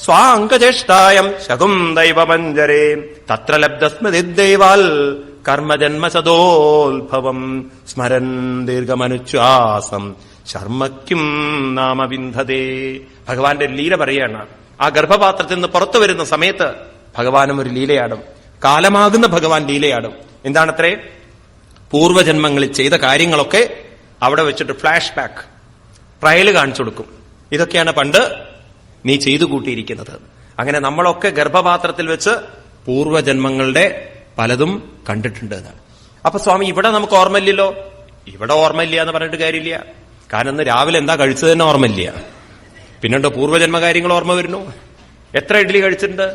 സ്വാംഗജ്യേഷ്ഠായം ശകും ദൈവമഞ്ജരേ. തത്ര ലബ്ധസ്മൃതിദൈവാൽ കർമ്മജന്മസദോത്ഭവം. സ്മരൻ ദീർഘമനുശ്വാസം ശർമ്മയ്ക്കും നാമവിന്ധതേ. ഭഗവാന്റെ ലീല പറയാണ് ആ ഗർഭപാത്രത്തിൽ നിന്ന് പുറത്തു വരുന്ന സമയത്ത് ഭഗവാനും ഒരു ലീലയാടും. കാലമാകുന്ന ഭഗവാൻ ലീലയാടും. എന്താണത്രേ? പൂർവജന്മങ്ങളിൽ ചെയ്ത കാര്യങ്ങളൊക്കെ അവിടെ വെച്ചിട്ട് ഫ്ലാഷ് ബാക്ക് ട്രയൽ കാണിച്ചു കൊടുക്കും. ഇതൊക്കെയാണ് പണ്ട് നീ ചെയ്തു കൂട്ടിയിരിക്കുന്നത്. അങ്ങനെ നമ്മളൊക്കെ ഗർഭപാത്രത്തിൽ വെച്ച് പൂർവജന്മങ്ങളുടെ പലതും കണ്ടിട്ടുണ്ട് എന്നാണ്. അപ്പൊ സ്വാമി ഇവിടെ നമുക്ക് ഓർമ്മയില്ലല്ലോ? ഇവിടെ ഓർമ്മയില്ല എന്ന് പറഞ്ഞിട്ട് കാര്യമില്ല. കാരണം ഇന്ന് രാവിലെ എന്താ കഴിച്ചത് തന്നെ ഓർമ്മയില്ല. പിന്നെണ്ടോ പൂർവജന്മ കാര്യങ്ങൾ ഓർമ്മ വരുന്നു. എത്ര ഇഡ്ഡലി കഴിച്ചിട്ടുണ്ട്?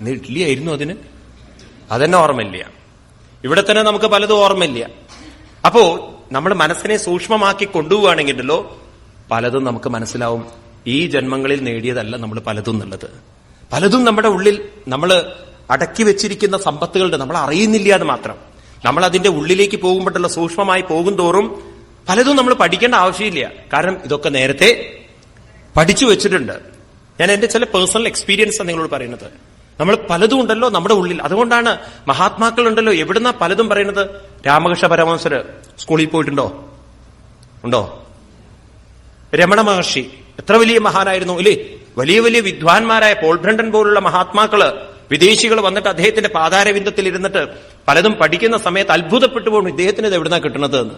ഇന്ന് ഇഡ്ഡലി ആയിരുന്നു അതിന്. അതെന്നെ ഓർമ്മയില്ല. ഇവിടെ തന്നെ നമുക്ക് പലതും ഓർമ്മയില്ല. അപ്പോ നമ്മൾ മനസ്സിനെ സൂക്ഷ്മമാക്കി കൊണ്ടുപോവുകയാണെങ്കിലോ പലതും നമുക്ക് മനസ്സിലാവും. ഈ ജന്മങ്ങളിൽ നേടിയതല്ല നമ്മൾ പലതും എന്നുള്ളത്. പലതും നമ്മുടെ ഉള്ളിൽ നമ്മൾ അടക്കി വെച്ചിരിക്കുന്ന സമ്പത്തുകളുടെ നമ്മൾ അറിയുന്നില്ല എന്ന് മാത്രം. നമ്മൾ അതിന്റെ ഉള്ളിലേക്ക് പോകുമ്പോഴുള്ള സൂക്ഷ്മമായി പോകും തോറും പലതും നമ്മൾ പഠിക്കേണ്ട ആവശ്യമില്ല. കാരണം ഇതൊക്കെ നേരത്തെ പഠിച്ചു വെച്ചിട്ടുണ്ട്. ഞാൻ എന്റെ ചില പേഴ്സണൽ എക്സ്പീരിയൻസ് നിങ്ങളോട് പറയുന്നത്. നമ്മൾ പലതും ഉണ്ടല്ലോ നമ്മുടെ ഉള്ളിൽ. അതുകൊണ്ടാണ് മഹാത്മാക്കൾ ഉണ്ടല്ലോ എവിടുന്നാ പലതും പറയുന്നത്? രാമകൃഷ്ണ പരമഹംസര് സ്കൂളിൽ പോയിട്ടുണ്ടോ? ഉണ്ടോ? രമണ മഹർഷി. എത്ര വലിയ മഹാനായിരുന്നു അല്ലേ വലിയ വലിയ വിദ്വാൻമാരായ പോൾ ബ്രണ്ടൻ പോലുള്ള മഹാത്മാക്കൾ വിദേശികൾ വന്നിട്ട് അദ്ദേഹത്തിന്റെ പാതാരവിന്ദത്തിൽ ഇരുന്നിട്ട് പലതും പഠിക്കുന്ന സമയത്ത് അത്ഭുതപ്പെട്ടു പോകുന്നു ഇദ്ദേഹത്തിന് ഇത് എവിടുന്നാ കിട്ടുന്നത് എന്ന്.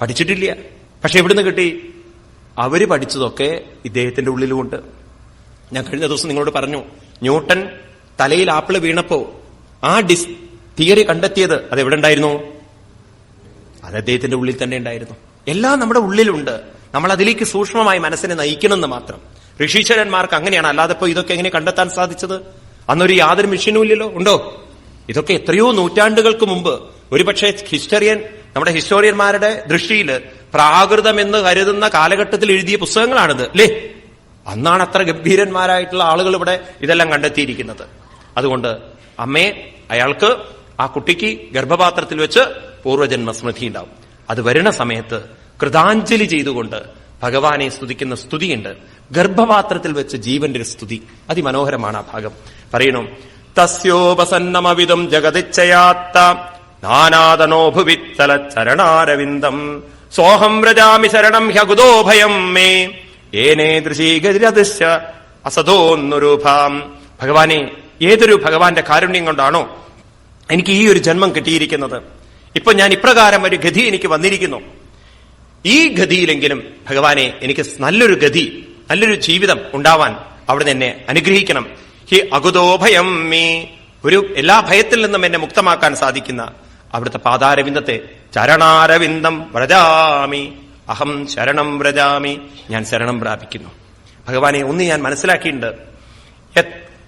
പഠിച്ചിട്ടില്ല. പക്ഷെ എവിടുന്ന് കിട്ടി? അവർ പഠിച്ചതൊക്കെ ഇദ്ദേഹത്തിന്റെ ഉള്ളിലുമുണ്ട്. ഞാൻ കഴിഞ്ഞ ദിവസം നിങ്ങളോട് പറഞ്ഞു ന്യൂട്ടൺ തലയിൽ ആപ്പിൾ വീണപ്പോ ആ ഡിസ് തിയറി കണ്ടെത്തിയത് അത് എവിടെ ഉണ്ടായിരുന്നു അത് അദ്ദേഹത്തിന്റെ ഉള്ളിൽ തന്നെ ഉണ്ടായിരുന്നു. എല്ലാം നമ്മുടെ ഉള്ളിലുണ്ട്. നമ്മൾ അതിലേക്ക് സൂക്ഷ്മമായി മനസ്സിനെ നയിക്കണമെന്ന് മാത്രം. ഋഷീശ്വരന്മാർക്ക് അങ്ങനെയാണ്. അല്ലാതെ ഇപ്പോ ഇതൊക്കെ എങ്ങനെ കണ്ടെത്താൻ സാധിച്ചത്? അന്നൊരു യാതൊരു മെഷീനും ഇല്ലല്ലോ. ഉണ്ടോ? ഇതൊക്കെ എത്രയോ നൂറ്റാണ്ടുകൾക്ക് മുമ്പ് ഒരുപക്ഷെ ഹിസ്റ്ററിയൻ നമ്മുടെ ഹിസ്റ്റോറിയന്മാരുടെ ദൃഷ്ടിയിൽ പ്രാകൃതം എന്ന് കരുതുന്ന കാലഘട്ടത്തിൽ എഴുതിയ പുസ്തകങ്ങളാണിത് അല്ലേ? അന്നാണ് അത്ര ഗംഭീരന്മാരായിട്ടുള്ള ആളുകൾ ഇവിടെ ഇതെല്ലാം കണ്ടെത്തിയിരിക്കുന്നത്. അതുകൊണ്ട് അമ്മയെ അയാൾക്ക് ആ കുട്ടിക്ക് ഗർഭപാത്രത്തിൽ വെച്ച് പൂർവജന്മ സ്മൃതി ഉണ്ടാവും അത് വരുന്ന സമയത്ത് കൃതാഞ്ജലി ചെയ്തുകൊണ്ട് ഭഗവാനെ സ്തുതിക്കുന്ന സ്തുതിയുണ്ട്. ഗർഭപാത്രത്തിൽ വെച്ച് ജീവന്റെ ഒരു സ്തുതി. അതിമനോഹരമാണ് ആ ഭാഗം. പറയണു തസ്യോപസന്നമവിധം ജഗതിച്ചയാത്ത നാനാദനോഭുവിത്തല ചരണാരവിന്ദം സോഹം വ്രജാമി ശരണം ഹ്യകുതോഭയം മേ. ഏനേ ദൃശീഗതിരദൃശ്യ അസതോന്നുരൂപാം. ഭഗവാനെ ഏതൊരു ഭഗവാന്റെ കാരുണ്യം കൊണ്ടാണോ എനിക്ക് ഈ ഒരു ജന്മം കിട്ടിയിരിക്കുന്നത്? ഇപ്പൊ ഞാൻ ഇപ്രകാരം ഒരു ഗതി എനിക്ക് വന്നിരിക്കുന്നു. ഈ ഗതിയിലെങ്കിലും ഭഗവാനെ എനിക്ക് നല്ലൊരു ഗതി നല്ലൊരു ജീവിതം ഉണ്ടാവാൻ അവിടെ എന്നെ അനുഗ്രഹിക്കണം. ഹി അകുതോഭയം മേ. ഒരു എല്ലാ ഭയത്തിൽ നിന്നും എന്നെ മുക്തമാക്കാൻ സാധിക്കുന്ന അവിടുത്തെ പാതാരവിന്ദത്തെ ചരണാരവിന്ദം വ്രജാമി. അഹം ശരണം വ്രജാമി. ഞാൻ ശരണം പ്രാപിക്കുന്നു. ഭഗവാനെ ഒന്ന് ഞാൻ മനസ്സിലാക്കിയിട്ടുണ്ട്.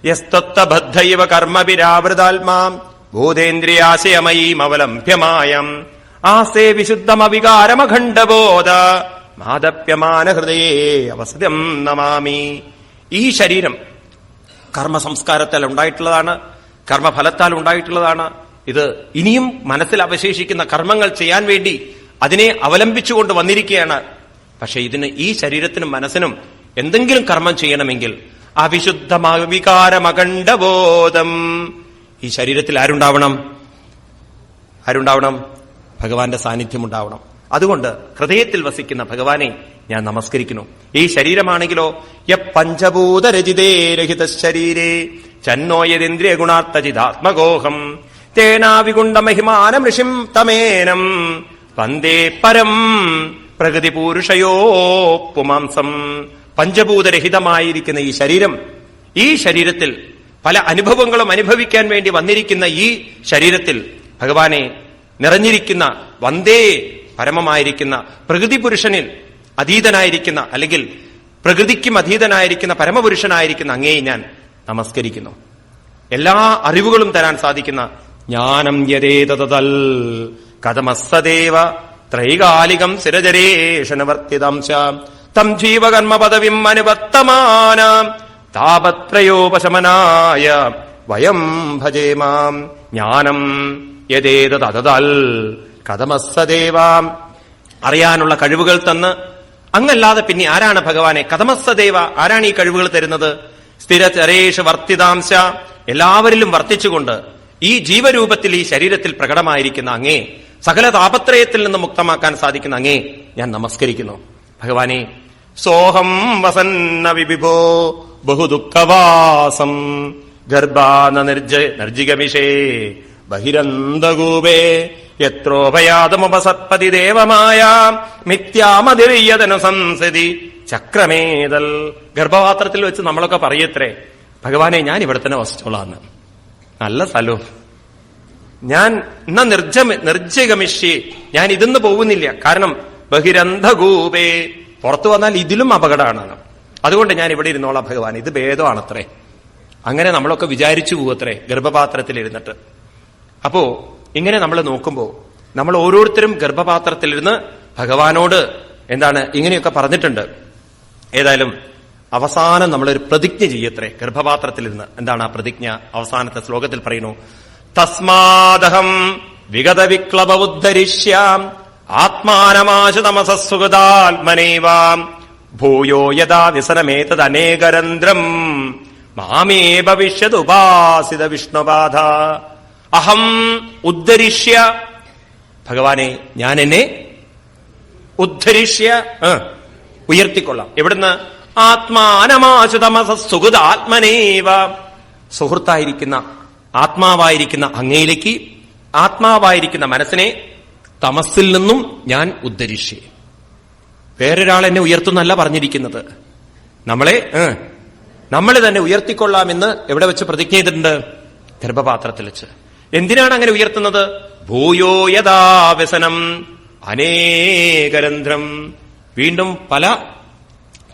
യസ്തത്വബദ്ധൈവ കർമ്മവിരാവൃതാത്മാം ഭൂതേന്ദ്രിയാശയമയീം അവലംഭ്യമായം ആസേ വിശുദ്ധമവികാരമഖണ്ഡബോധ മാതപ്യമാന ഹൃദയേ അവസരം നമാമി. ഈ ശരീരം കർമ്മ സംസ്കാരത്താൽ ഉണ്ടായിട്ടുള്ളതാണ് കർമ്മഫലത്താൽ ഉണ്ടായിട്ടുള്ളതാണ്. ഇത് ഇനിയും മനസ്സിൽ അവശേഷിക്കുന്ന കർമ്മങ്ങൾ ചെയ്യാൻ വേണ്ടി അതിനെ അവലംബിച്ചുകൊണ്ട് വന്നിരിക്കുകയാണ്. പക്ഷെ ഇതിന് ഈ ശരീരത്തിനും മനസ്സിനും എന്തെങ്കിലും കർമ്മം ചെയ്യണമെങ്കിൽ അവിശുദ്ധമവികാരമകണ്ഡബോധം ഈ ശരീരത്തിൽ ആരുണ്ടാവണം? ആരുണ്ടാവണം? ഭഗവാന്റെ സാന്നിധ്യം ഉണ്ടാവണം അതുകൊണ്ട് ഹൃദയത്തിൽ വസിക്കുന്ന ഭഗവാനെ ഞാൻ നമസ്കരിക്കുന്നു. ഈ ശരീരമാണെങ്കിലോ യ പഞ്ചഭൂതരചിതേ രഹിത ശരീരേ ചന്നോയതിന്ദ്രിയ ഗുണാർത്ഥജിതാത്മകോഹം തേനാവികുണ്ട മഹിമാനം ഋഷിം തമേനം വന്ദേ പരം പ്രകൃതി പൂരുഷയോ പുമാംസം. പഞ്ചഭൂതരഹിതമായിരിക്കുന്ന ഈ ശരീരം ഈ ശരീരത്തിൽ പല അനുഭവങ്ങളും അനുഭവിക്കാൻ വേണ്ടി വന്നിരിക്കുന്ന ഈ ശരീരത്തിൽ ഭഗവാനെ നിറഞ്ഞിരിക്കുന്ന വന്ദേ പരമമായിരിക്കുന്ന പ്രകൃതി പുരുഷനിൽ അതീതനായിരിക്കുന്ന അല്ലെങ്കിൽ പ്രകൃതിക്കും അതീതനായിരിക്കുന്ന പരമപുരുഷനായിരിക്കുന്ന അങ്ങേ ഞാൻ നമസ്കരിക്കുന്നു. എല്ലാ അറിവുകളും തരാൻ സാധിക്കുന്ന ജ്ഞാനം യഥേതൽ കഥമസ്സദേവ ത്രൈകാലികം സ്ഥിരജരേഷനവർത്തിതംശ തം ജീവകർമ്മ പദവിം അനുവർത്തമാന താപത്രയോപശമനായ വയം ഭജേമാം ജ്ഞാനം യതേതതതൽ കഥമസ്തദേവാം അറിയാനുള്ള കഴിവുകൾ തന്ന് അങ്ങല്ലാതെ പിന്നെ ആരാണ് ഭഗവാനെ? കഥമസ്സദേവ ആരാണ് ഈ കഴിവുകൾ തരുന്നത്? സ്ഥിരചരേഷ് വർത്തിതാംശ എല്ലാവരിലും വർത്തിച്ചുകൊണ്ട് ഈ ജീവരൂപത്തിൽ ഈ ശരീരത്തിൽ പ്രകടമായിരിക്കുന്ന അങ്ങേ സകല താപത്രയത്തിൽ നിന്ന് മുക്തമാക്കാൻ സാധിക്കുന്ന അങ്ങേ ഞാൻ നമസ്കരിക്കുന്നു. ഭഗവാനെ സോഹം വസന്ന വിഭോ ബഹുദുഃഖവാസം ഗർഭാന നിർജ നിർജിഗമിഷേ ബഹിരന്തകൂപേ യത്രോഭയാതമുപസത്പതി ദേവമായ മിഥ്യാമതിരിയതനു സംസതി ചക്രമേതൽ. ഗർഭപാത്രത്തിൽ വെച്ച് നമ്മളൊക്കെ പറയത്രേ ഭഗവാനെ ഞാൻ ഇവിടെ തന്നെ വസിച്ചോളാന്ന്. നല്ല സ്ഥലവും. ഞാൻ ഇന്ന നിർജ നിർജഗമിഷ്യേ ഞാൻ ഇതിന്ന് പോകുന്നില്ല. കാരണം ബഹിരന്ധകൂപേ പുറത്തു വന്നാൽ ഇതിലും അപകടമാണ്. അതുകൊണ്ട് ഞാൻ ഇവിടെ ഇരുന്നോളാം ഭഗവാൻ. ഇത് ഭേദമാണത്രേ. അങ്ങനെ നമ്മളൊക്കെ വിചാരിച്ചു പോവത്രേ ഗർഭപാത്രത്തിൽ ഇരുന്നിട്ട് അപ്പോ ഇങ്ങനെ നമ്മൾ നോക്കുമ്പോ നമ്മൾ ഓരോരുത്തരും ഗർഭപാത്രത്തിലിരുന്ന് ഭഗവാനോട് എന്താണ് ഇങ്ങനെയൊക്കെ പറഞ്ഞിട്ടുണ്ട്. ഏതായാലും അവസാനം നമ്മളൊരു പ്രതിജ്ഞ ചെയ്യത്രേ ഗർഭപാത്രത്തിലിരുന്ന്. എന്താണ് ആ പ്രതിജ്ഞ? അവസാനത്തെ ശ്ലോകത്തിൽ പറയുന്നു തസ്മാദഹം വിഗത വിക്ലവ ഉദ്ധരിഷ്യാം ആത്മാനമാശതമസുഗതാത്മനേവാം ഭൂയോ യഥാ വ്യസനമേതദനേകരന്ധ്രം മാമേ ഭവിഷ്യതുപാസിത വിഷ്ണുപാധ അഹം ഉദ്ധരിഷ്യ. ഭഗവാനെ ഞാൻ എന്നെ ഉദ്ധരിഷ്യ ഉയർത്തിക്കൊള്ളാം. എവിടുന്ന്? ആത്മാനമാശുതമസുഗത ആത്മനേവ സുഹൃത്തായിരിക്കുന്ന ആത്മാവായിരിക്കുന്ന അങ്ങയിലേക്ക് ആത്മാവായിരിക്കുന്ന മനസ്സിനെ തമസ്സിൽ നിന്നും ഞാൻ ഉദ്ധരിഷ്യേ വേറൊരാൾ എന്നെ ഉയർത്തുന്നല്ല പറഞ്ഞിരിക്കുന്നത്. നമ്മളെ നമ്മൾ തന്നെ ഉയർത്തിക്കൊള്ളാമെന്ന് എവിടെ വെച്ച് പ്രതിജ്ഞ ചെയ്തിട്ടുണ്ട്? ഗർഭപാത്രത്തിൽ വെച്ച്. എന്തിനാണ് അങ്ങനെ ഉയർത്തുന്നത്? ഭൂയോ യഥാവ്യസനം അനേകരന്ധ്രം. വീണ്ടും പല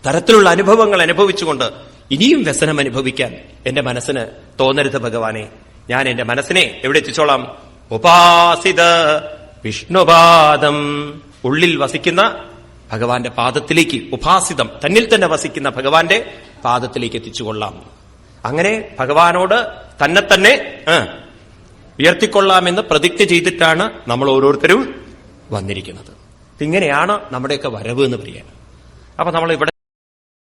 തരത്തിലുള്ള അനുഭവങ്ങൾ അനുഭവിച്ചുകൊണ്ട് ഇനിയും വ്യസനം അനുഭവിക്കാൻ എന്റെ മനസ്സിന് തോന്നരുത് ഭഗവാനെ. ഞാൻ എന്റെ മനസ്സിനെ എവിടെ എത്തിച്ചോളാം? ഉപാസിത വിഷ്ണുപാദം. ഉള്ളിൽ വസിക്കുന്ന ഭഗവാന്റെ പാദത്തിലേക്ക് ഉപാസിതം തന്നിൽ തന്നെ വസിക്കുന്ന ഭഗവാന്റെ പാദത്തിലേക്ക് എത്തിച്ചുകൊള്ളാം. അങ്ങനെ ഭഗവാനോട് തന്നെ തന്നെ ഉയർത്തിക്കൊള്ളാമെന്ന് പ്രതിജ്ഞ ചെയ്തിട്ടാണ് നമ്മൾ ഓരോരുത്തരും വന്നിരിക്കുന്നത്. ഇങ്ങനെയാണ് നമ്മുടെയൊക്കെ വരവ് എന്ന് പറയാൻ. അപ്പൊ നമ്മൾ ഇവിടെ